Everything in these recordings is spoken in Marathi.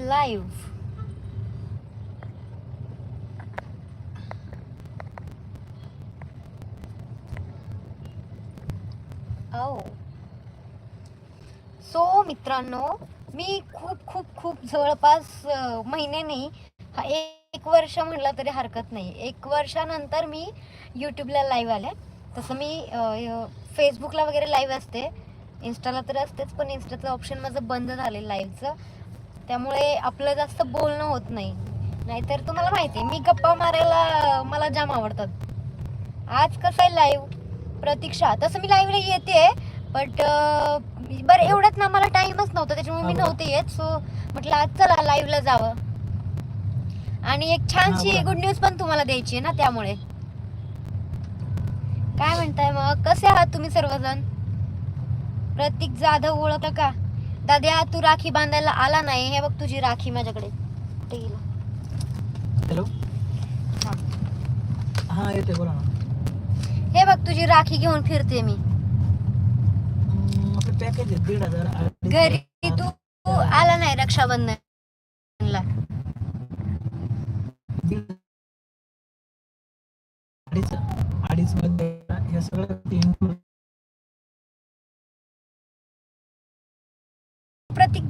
लाईव्ह ओ सो मित्रांनो मी खूप खूप खूप जवळपास महिने नाही हा एक वर्ष म्हटलं तरी हरकत नाही. एक वर्षानंतर मी यूट्यूबला लाईव्ह आले. तसं मी फेसबुकला वगैरे लाईव्ह असते. इन्स्टाला तर असतेच पण इन्स्टाचं ऑप्शन माझं बंद झालं लाईव्हचं त्यामुळे आपलं जास्त बोलणं होत नाही. नाहीतर तुम्हाला माहिती मी गप्पा मारायला मला जाम आवडतात. आज कसं आहे लाईव्ह प्रतीक्षा तसं मी लाईव्हला येते बट बरं एवढ्यात ना मला टाइमच नव्हता त्याच्यामुळे मी. नव्हते येत सो म्हटलं आज चला लाईव्हला जावं. आणि एक छानशी. गुड न्यूज पण तुम्हाला द्यायची आहे ना त्यामुळे. काय म्हणताय मग? कसे आहात तुम्ही सर्वजण? प्रतीक जाधव ओळखलं का? दाद्या तू राखी बांधायला आला नाही हे बघ तुझी राखी माझ्याकडे? हॅलो हा. हा येते बोला ना हे बघ तुझी राखी घेऊन फिरते मी पॅकेज दीड हजार घरी. तू आला नाही रक्षाबंधनला दीड- अडीच अडीच मध्ये हे सगळं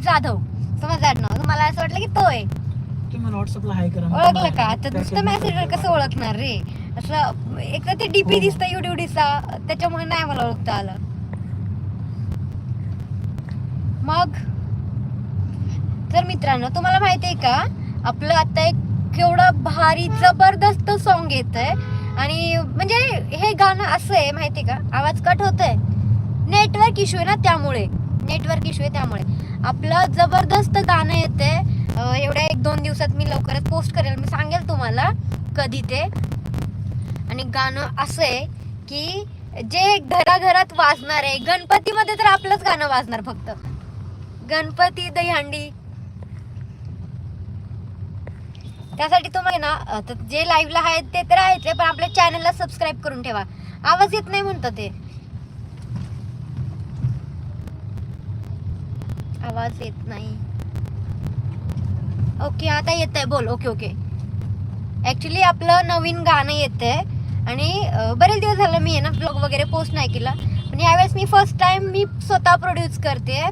जाधव. समजणार ना? मला असं वाटलं की तो आहे. तुम्ही मला व्हॉट्सअपला हाय करा ओळखलं का? आता नुसतं मेसेजवर कसं ओळखणार रे? असं एक तर ते डीपी. दिसतं युट्यूब दिसता त्याच्यामुळे नाही मला ओळखता आलं. मग? तर मित्रांनो तुम्हाला माहिती आहे का? आपलं आता एक केवढं भारी जबरदस्त सॉन्ग येत आहे आणि म्हणजे हे गाणं असं आहे माहिती आहे का? आवाज कट होत आहे नेटवर्क इश्यू आहे ना त्यामुळे. नेटवर्क इश्यू आहे त्यामुळे. आपलं जबरदस्त गाणं येते. एवढ्या एक दोन दिवसात मी लवकरच पोस्ट करेल. मी सांगेल तुम्हाला कधी ते. आणि गाणं असं आहे की जे घराघरात वाजणार आहे. गणपतीमध्ये तर आपलंच गाणं वाजणार फक्त. गणपती दहीहंडी. त्यासाठी तुम्ही ना जे लाईव्हला आहेत ते तर आहेच पण आपल्या चॅनलला सबस्क्राईब करून ठेवा. आवाज येत नाही म्हणतं ते. आवाज येत नाही. ओके आता येत आहे बोल. Okay okay. ॲक्च्युली आपलं नवीन गाणं येतंय. आणि बरेच दिवस झालं मी आहे ना ब्लॉग वगैरे पोस्ट नाही केला. पण यावेळेस मी फर्स्ट टाइम मी स्वतः प्रोड्यूस करते.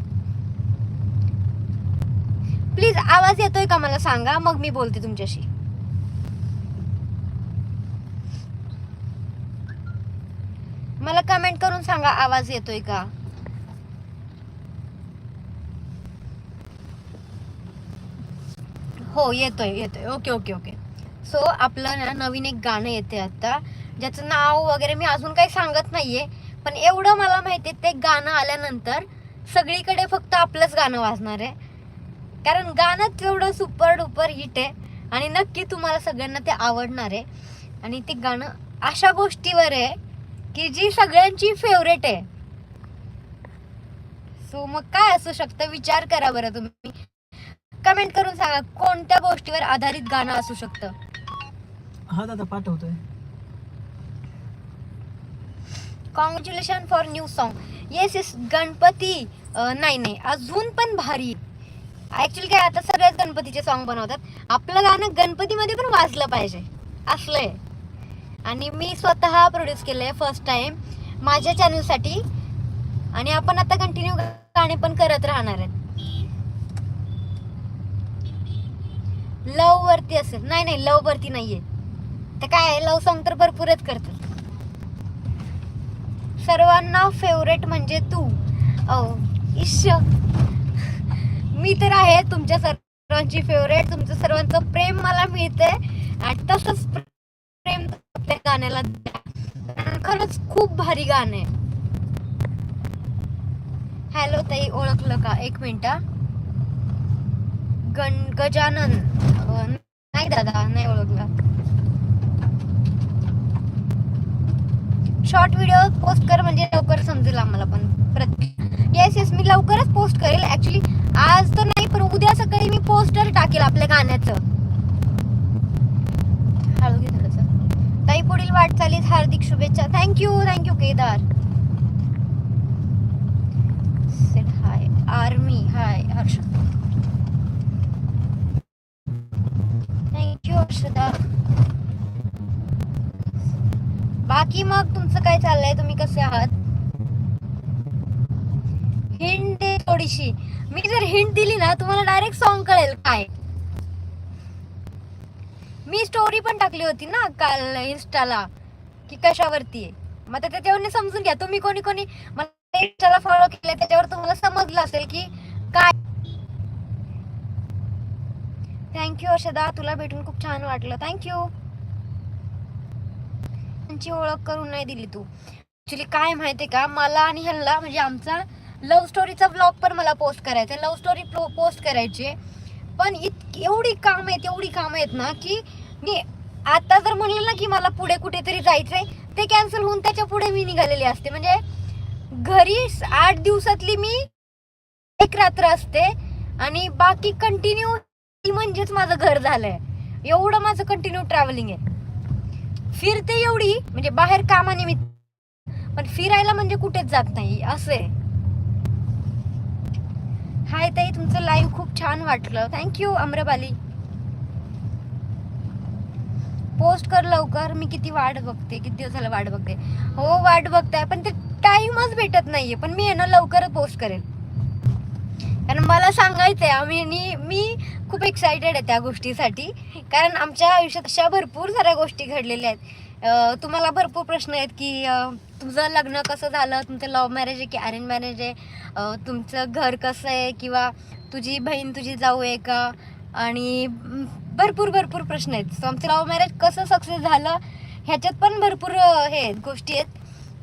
प्लीज आवाज येतोय का मला सांगा? मग मी बोलते तुमच्याशी. मला कमेंट करून सांगा आवाज येतोय का? हो येतोय येतोय. Okay okay okay. सो आपलं ना नवीन एक गाणं येते आता. ज्याचं नाव वगैरे मी अजून काही सांगत नाहीये पण एवढं मला माहिती ते गाणं आल्यानंतर सगळीकडे फक्त आपलंच गाणं वाजणार आहे. कारण गाणं तेवढं सुपर डुपर हिट आहे आणि नक्की तुम्हाला सगळ्यांना ते आवडणार आहे. आणि ते गाणं अशा गोष्टीवर आहे की जी सगळ्यांची फेवरेट आहे. सो मग काय असू शकतं? विचार करा बरं तुम्ही. कमेंट करून सांगा कोणत्या गोष्टीवर आधारित गाणं असू शकतं? हा दादा पाठवतोय. Congratulation for new song yes yes Ganpati. नाही नाही अजून पण भारी. ऍक्च्युली काय आता सगळेच गणपतीचे सॉन्ग बनवतात. आपलं गाणं गणपतीमध्ये पण वाजलं पाहिजे. असलंय. आणि मी स्वतः प्रोड्यूस केलंय फर्स्ट टाइम माझ्या चॅनलसाठी आणि आपण आता कंटिन्यू गाणे पण करत राहणार आहेत. लव वरती असेल. नाही नाही लव वरती नाहीये. तर काय लव सॉन्ग तर भरपूरच करतात. सर्वांना फेवरेट म्हणजे तू. ओ इश मी तर आहे तुमच्या सर्वांची फेवरेट तुमचं सर्वांचं प्रेम मला मिळते आणि तसंच प्रेम त्या गाण्याला खरंच खूप भारी गाणं आहे. हॅलो ताई ओळखलं का? एक मिनिट. गण गजानन. नाही दादा नाही ओळखला. शॉर्ट व्हिडिओ पोस्ट कर म्हणजे लवकर समजेल आम्हाला पण. प्रत्येक येस येस मी लवकरच पोस्ट करेल. ऍक्च्युली आज तर नाही पण उद्या सकाळी मी पोस्टर टाकेल आपल्या गाण्याचं. हळू घे थोडंसं. ताई पुढील वाटचालीस हार्दिक शुभेच्छा. Thank you thank you Kedar. Set hi army hi Harsh Harshada बाकी मग तुमचं काय चाललंय? तुम्ही कसे आहात? हिंट दे थोडीशी. मी जर हिंट दिली ना तुम्हाला डायरेक्ट सॉन्ग कळेल काय. मी स्टोरी पण टाकली होती ना काल इन्स्टाला की कशावरती आहे. मग त्याच्यावर समजून घ्या. तुम्ही कोणी कोणी मला इन्स्टाला फॉलो केले त्याच्यावर तुम्हाला समजलं असेल की काय थँक्यू हर्षदा. तुला भेटून खूप छान वाटलं. थँक्यू त्यांची ओळख करून नाही दिली तू. ऍक्च्युली काय माहितीये का? मला आणि हल्ला म्हणजे आमचा लव्ह स्टोरीचा ब्लॉग पण मला पोस्ट करायचा लव्ह स्टोरी पोस्ट करायची पण इत एवढी काम आहेत एवढी काम आहेत ना की मी आता जर म्हणलं ना की मला पुढे कुठेतरी जायचंय ते कॅन्सल होऊन त्याच्या पुढे मी निघालेली असते. म्हणजे घरी आठ दिवसातली मी एक रात्र असते आणि बाकी कंटिन्यू म्हणजेच माझं घर झालंय. एवढं माझं कंटिन्यू ट्रॅव्हलिंग आहे. फिरते एवढी म्हणजे बाहेर कामानिमित्त पण फिरायला म्हणजे कुठेच जात नाही असं आहे. हाय ताई तुमचं लाईव्ह खूप छान वाटलं. थँक्यू अम्रपाली पोस्ट कर लवकर मी किती वाट बघते किती दिवस झालं वाट बघते. हो वाट बघताय पण ते टाइमच भेटत नाहीये. पण मी आहे ना लवकरच पोस्ट करेल. कारण मला सांगायचंय आम्ही मी मी खूप एक्सायटेड आहे त्या गोष्टीसाठी. कारण आमच्या आयुष्यात अशा भरपूर साऱ्या गोष्टी घडलेल्या आहेत. तुम्हाला भरपूर प्रश्न आहेत की तुझं लग्न कसं झालं? तुमचं लव्ह मॅरेज आहे की अरेंज मॅरेज आहे? तुमचं घर कसं आहे? किंवा तुझी बहीण तुझी जाऊ आहे का? आणि भरपूर भरपूर प्रश्न आहेत. सो आमचं लव्ह मॅरेज कसं सक्सेस झालं? ह्याच्यात पण भरपूर हे आहेत गोष्टी आहेत.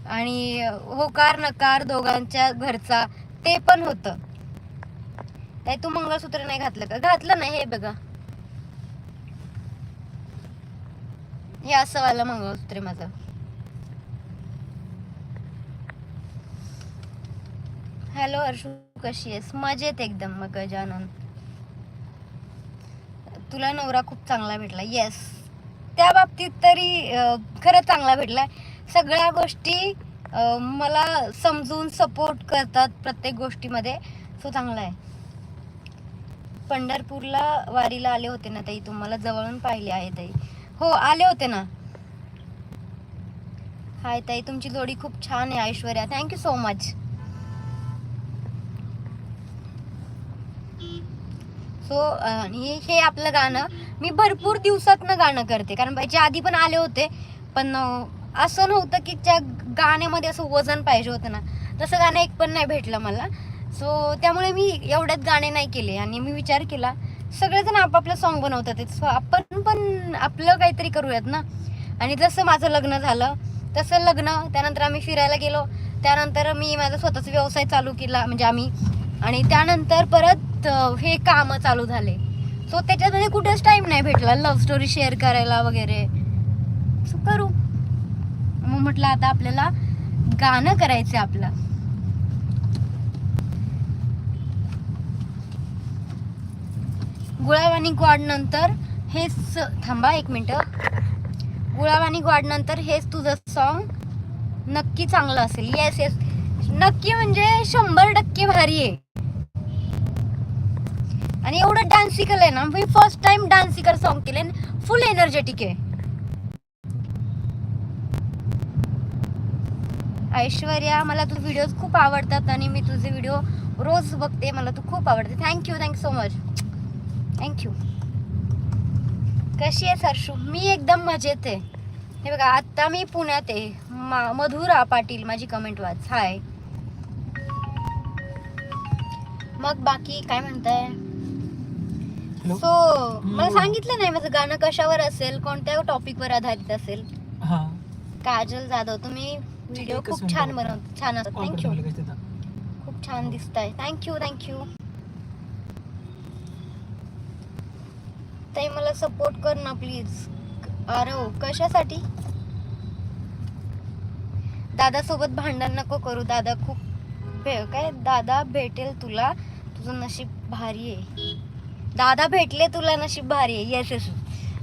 आणि होकार नकार दोघांच्या घरचा ते पण होतं. काय तू मंगळसूत्र नाही घातलं का? घातलं नाही हे बघा. हे असं वाला मंगळसूत्र माझं. हॅलो अर्शू कशी आहेस? मजेत एकदम मग गजानन तुला नवरा खूप चांगला भेटला. येस त्या बाबतीत तरी खरं खरंच चांगला भेटलाय. सगळ्या गोष्टी मला समजून सपोर्ट करतात प्रत्येक गोष्टीमध्ये. सो चांगला आहे. पंढरपूरला वारीला आले होते ना ताई? तुम्हाला जवळून पाहिले आहे ताई. हो आले होते ना. हाय ताई तुमची जोडी खूप छान आहे Aishwarya. Thank you so much so हे आपलं गाणं मी भरपूर दिवसातनं गाणं करते. कारण याच्या आधी पण आले होते पण असं नव्हतं की त्या गाण्यामध्ये असं वजन पाहिजे होतं ना. तसं गाणं एक पण नाही भेटलं मला. सो त्यामुळे मी एवढ्यात गाणे नाही केले आणि मी विचार केला सगळेजण आपापलं सॉन्ग बनवतात सो आपण पण आपलं काहीतरी करूयात ना? आणि जसं माझं लग्न झालं तसं लग्न त्यानंतर आम्ही फिरायला गेलो. त्यानंतर मी माझा स्वतःचा व्यवसाय चालू केला म्हणजे आम्ही. आणि त्यानंतर परत हे कामं चालू झाले. सो त्याच्यामध्ये कुठेच टाइम नाही भेटला. लव्ह स्टोरी शेअर करायला वगैरे. सो करू. मग म्हटलं आता आपल्याला गाणं करायचं आपलं. गुळावानी क्वाड नंतर हेच थांबा एक मिनटं. गुळावानी क्वाड नंतर हेच तुझं सॉन्ग नक्की चांगलं असेल. येस येस नक्की म्हणजे शंभर टक्के भारी आहे. आणि एवढं डान्सिकल आहे ना मी फर्स्ट टाइम डान्सिकल सॉन्ग केले फुल एनर्जेटिक आहे. ऐश्वर्या मला तुझे व्हिडिओज खूप आवडतात आणि मी तुझे व्हिडिओ रोज बघते. मला तू खूप आवडते. Thank you thank you so much thank you कशी आहे सरशू? मी एकदम मजेत आहे. हे बघा आता मी पुण्यात आहे. मा- मधुरा पाटील माझी कमेंट वाच. हाय मग बाकी काय म्हणताय? सो मला सांगितलं नाही माझं गाणं कशावर असेल कोणत्या टॉपिक वर आधारित असेल? हा. काजल जाधव तुम्ही व्हिडिओ खूप. छान बनवत छान असतात. थँक्यू. खूप छान दिसताय. थँक्यू थँक्यू ताई मला सपोर्ट कर ना प्लीज अरे हो कशासाठी? दादा सोबत भांडण नको करू दादा खूप भे- काय? दादा भेटेल तुला तुझं नशीब भारी आहे. दादा भेटले तुला नशीब भारी आहे. येस येस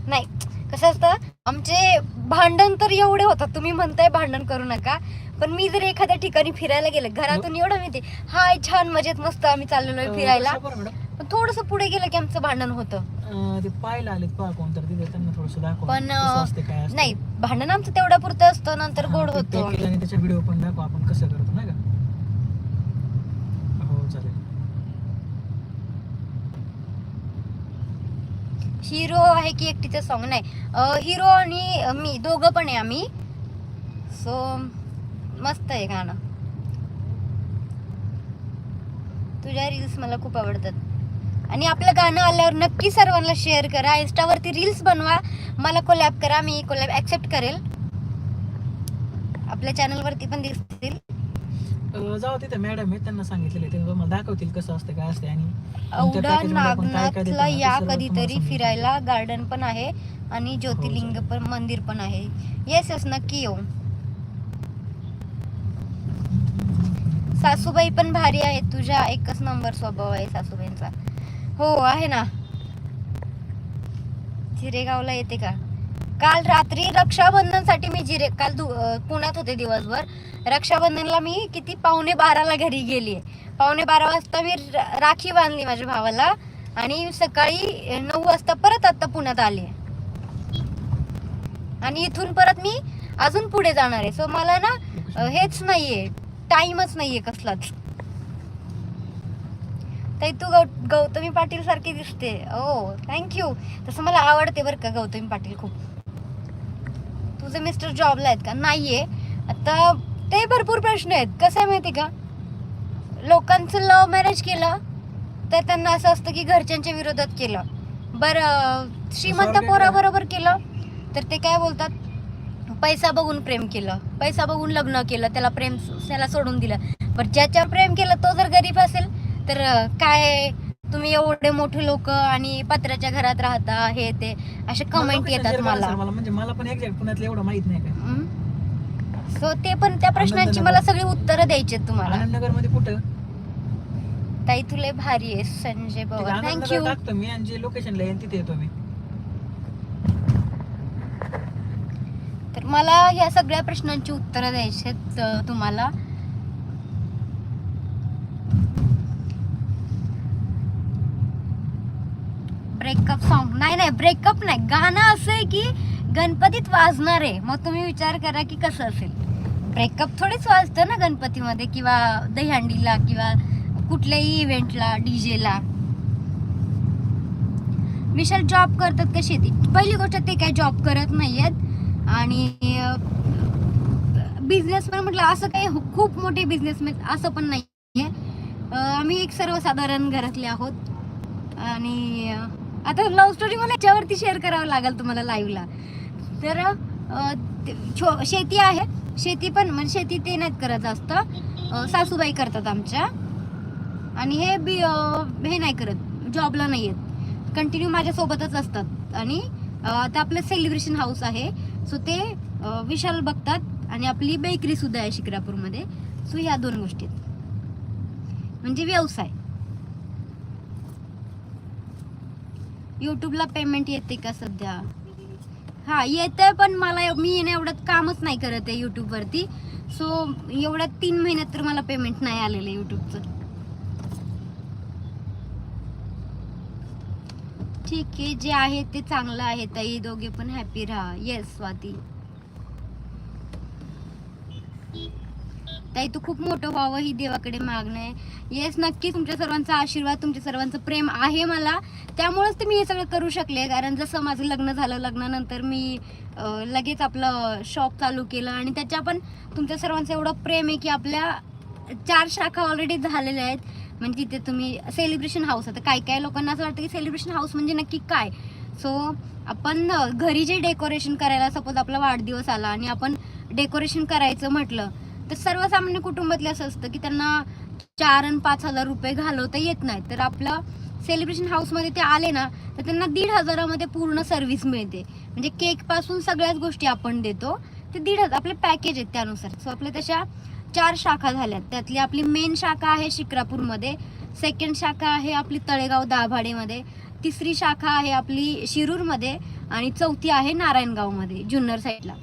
नाही कसं असतं आमचे भांडण तर एवढे होतात तुम्ही म्हणताय भांडण करू नका पण मी जर एखाद्या ठिकाणी फिरायला गेले घरातून एवढं मी ते हाय छान मजेत मस्त आम्ही चाललेलो फिरायला? थोडस पुढे गेलं की आमचं भांडण होतं. अं, ते पाहायला आलेत पहा कोण तर तिथे त्यांना थोडस दाखव. पण, कसं असते काय असते नाही भांडण आमचं तेवढ्या पुरतं असतं नंतर गोड ते होतो. package आणि त्याचे व्हिडिओ पण दाखव आपण कसं करतो नाही का? हो चालेल. हिरो आहे की एकटीचं सॉन्ग नाही हिरो आणि अं, मी दोघं पण आहे आम्ही. सो मस्त आहे गाणं. तुझ्या रील्स मला खूप आवडतात. आणि आपलं गाणं आल्यावर नक्की सर्वांना शेअर करा. इन्स्टावरती रील्स बनवा. मला कोलॅब करा. मी कोलॅब ऍक्सेप्ट करेल. आपल्या चॅनलवरती पण दिसतील. जाऊ तिथे मॅडम आहेत. त्यांना सांगितलेले ते तुम्हाला दाखवतील कसं असतं काय असते. आणि नागनाथला या कधीतरी. फिरायला गार्डन पण आहे आणि ज्योतिर्लिंग चालेल. पण मंदिर पण आहे. येस येस नक्की येऊ. सासूबाई पण भारी आहे तुझ्या एकच नंबर स्वभाव आहे सासूबाईंचा. हो आहे ना. जिरेगावला येते का? काल रात्री रक्षाबंधनसाठी मी जिरे काल पुण्यात होते दिवसभर. रक्षाबंधनला मी किती पावणे बाराला घरी गेली पावणे बारा वाजता मी राखी बांधली माझ्या भावाला आणि सकाळी नऊ वाजता परत आता पुण्यात आले आणि इथून परत मी अजून पुढे जाणार आहे. सो मला ना हेच नाहीये. टाइमच नाहीये कसलाच. ताई तू गौ गौतमी पाटील सारखी दिसते. ओ थँक्यू तसं मला आवडते बरं का गौतमी पाटील खूप. तुझे मिस्टर जॉबला आहेत का? नाहीये. आता ते भरपूर प्रश्न आहेत. कसं आहे माहिती का? लोकांचं लव्ह मॅरेज केलं तर त्यांना असं असतं की घरच्यांच्या विरोधात केलं. बरं श्रीमंत पोराबरोबर केलं. तर ते काय बोलतात? पैसा बघून प्रेम केलं. पैसा बघून लग्न केलं त्याला प्रेम त्याला सोडून दिलं. पण ज्याच्यावर प्रेम केलं तो जर गरीब असेल तर काय तुम्ही एवढे मोठे लोक आणि पत्र्याच्या घरात राहता हे ते असे कमेंट येतात मला. म्हणजे मला पण एक्झॅक्ट पुण्यातलं एवढं माहीत नाही काय. सो ते पण त्या प्रश्नांची. मला सगळी उत्तरं द्यायची आहेत तुम्हाला. आनंदनगरमध्ये कुठं? ताई तुले भारी आहे संजय पवार. आनंदनगर थँक्यू टाकतो मी आणि जे लोकेशनला येईल तिथे येतो मी. तर मला या सगळ्या प्रश्नांची उत्तरं द्यायची आहेत अं, तुम्हाला. ब्रेकअप सॉन्ग नाही नाही ब्रेकअप नाही. गाणं असं आहे की गणपतीत वाजणार आहे. मग तुम्ही विचार करा की कसं असेल. ब्रेकअप थोडीच वाजतं ना गणपतीमध्ये किंवा दहीहंडीला किंवा कुठल्याही इव्हेंटला डीजेला विशाल जॉब करतात का शेती? पहिली गोष्ट ते काय जॉब करत नाही आहेत आणि बिझनेसमॅन म्हटलं असं काही खूप मोठे बिझनेसमॅन असं पण नाही आहे आम्ही एक सर्वसाधारण घरातले आहोत. आणि आता लव्ह स्टोरी मला याच्यावरती शेअर करावं लागेल तुम्हाला लाईव्हला तर ते- छो- शेती आहे. शेती पण म्हणजे शेती ते नाहीत करत जास्त. अं, सासूबाई करतात आमच्या. आणि हे बी अं, हे नाही करत. जॉबला नाही आहेत कंटिन्यू माझ्यासोबतच असतात. आणि अं, आता आपलं सेलिब्रेशन हाऊस आहे. सो ते अं, विशाल बघतात. आणि आपली बेकरी सुद्धा आहे शिक्रापूरमध्ये. सो ह्या दोन गोष्टी आहेत. म्हणजे व्यवसाय. युट्यूबला पेमेंट येते का सध्या? हा येतंय पण मला मी येणं एवढ्यात कामच नाही करत आहे युट्यूबवरती सो एवढ्या तीन महिन्यात तर मला पेमेंट नाही आलेलं युट्यूबचं ठीक आहे जे आहे ते चांगलं आहे ताई. दोघे पण हॅपी राहा. येस स्वाती. ताई तू खूप मोठं व्हावं ही देवाकडे मागणं आहे. येस नक्की तुमच्या सर्वांचा आशीर्वाद तुमच्या सर्वांचं प्रेम आहे मला. त्यामुळेच तर मी हे सगळं करू शकले. कारण जसं माझं लग्न झालं लग्नानंतर मी लगेच आपलं शॉप चालू केलं. आणि त्याच्या पण तुमच्या सर्वांचं एवढं प्रेम आहे की आपल्या चार शाखा ऑलरेडी झालेल्या आहेत. म्हणजे तिथे तुम्ही सेलिब्रेशन हाऊस आता काय काय लोकांना असं वाटतं की सेलिब्रेशन हाऊस म्हणजे नक्की काय? सो आपण घरी जे डेकोरेशन करायला सपोज आपला वाढदिवस आला आणि आपण डेकोरेशन करायचं म्हटलं तर सर्वसामान्य कुटुंबातले असं असतं की त्यांना चार आणि पाच हजार रुपये घालवता येत नाही तर आपलं सेलिब्रेशन हाऊसमध्ये ते आले ना तर त्यांना दीड हजारामध्ये पूर्ण सर्व्हिस मिळते. म्हणजे केकपासून सगळ्याच गोष्टी आपण देतो. ते दीड हजार आपले पॅकेज आहेत त्यानुसार. सो आपल्या तशा चार शाखा झाल्यात. त्यातली आपली मेन शाखा आहे शिक्रापूरमध्ये सेकंड शाखा आहे आपली तळेगाव दाभाडेमध्ये तिसरी शाखा आहे आपली शिरूरमध्ये आणि चौथी आहे नारायणगावमध्ये जुन्नर साईडला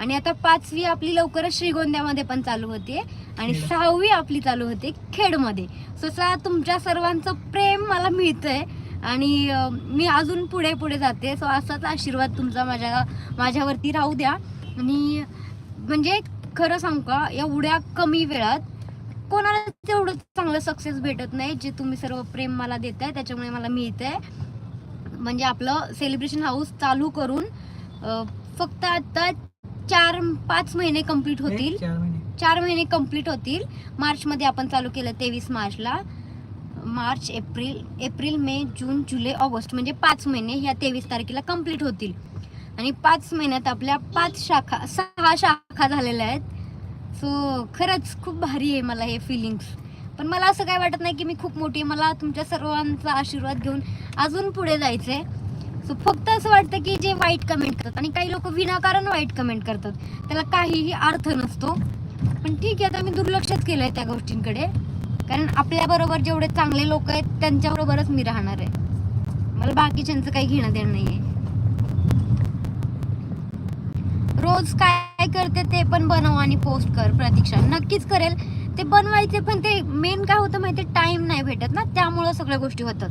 आणि आता पाचवी आपली लवकरच श्रीगोंद्यामध्ये पण चालू होते. आणि. सहावी आपली चालू होते खेडमध्ये. सो सा तुमच्या सर्वांचं प्रेम मला मिळतंय. आणि मी अजून पुढे पुढे जाते. सो असाच आशीर्वाद तुमचा माझ्या माझ्यावरती राहू द्या. आणि म्हणजे खरं सांगू का एवढ्या कमी वेळात कोणाला तेवढं चांगलं सक्सेस भेटत नाही जे तुम्ही सर्व प्रेम मला देताय त्याच्यामुळे मला मिळतंय. म्हणजे आपलं सेलिब्रेशन हाऊस चालू करून फक्त आता चार पाच महिने कंप्लीट होतील. चार महिने. चार महिने कंप्लीट होतील. मार्चमध्ये आपण चालू केलं तेवीस मार्चला. मार्च एप्रिल एप्रिल मे जून जुलै ऑगस्ट म्हणजे पाच महिने ह्या तेवीस तारखेला कंप्लीट होतील. आणि पाच महिन्यात आपल्या पाच शाखा सहा शाखा झालेल्या आहेत. सो खरंच खूप भारी आहे मला हे फिलिंग्स पण मला असं काय वाटत नाही की मी खूप मोठी आहे. मला तुमच्या सर्वांचा आशीर्वाद घेऊन अजून पुढे जायचं आहे सो फक्त असं वाटतं की जे वाईट कमेंट करतात आणि काही लोक विनाकारण वाईट कमेंट करतात. त्याला काहीही अर्थ नसतो. पण ठीक आहे आता मी दुर्लक्षच केलं आहे त्या गोष्टींकडे. कारण आपल्याबरोबर जेवढे चांगले लोक आहेत त्यांच्याबरोबरच मी राहणार आहे. मला बाकीच्यांचं काही घेणं देणं नाही आहे रोज काय करते ते पण बनव आणि पोस्ट कर प्रतीक्षा. नक्कीच करेल. ते बनवायचे पण ते मेन काय होतं माहिती टाइम नाही भेटत ना. त्यामुळं सगळ्या गोष्टी होतात.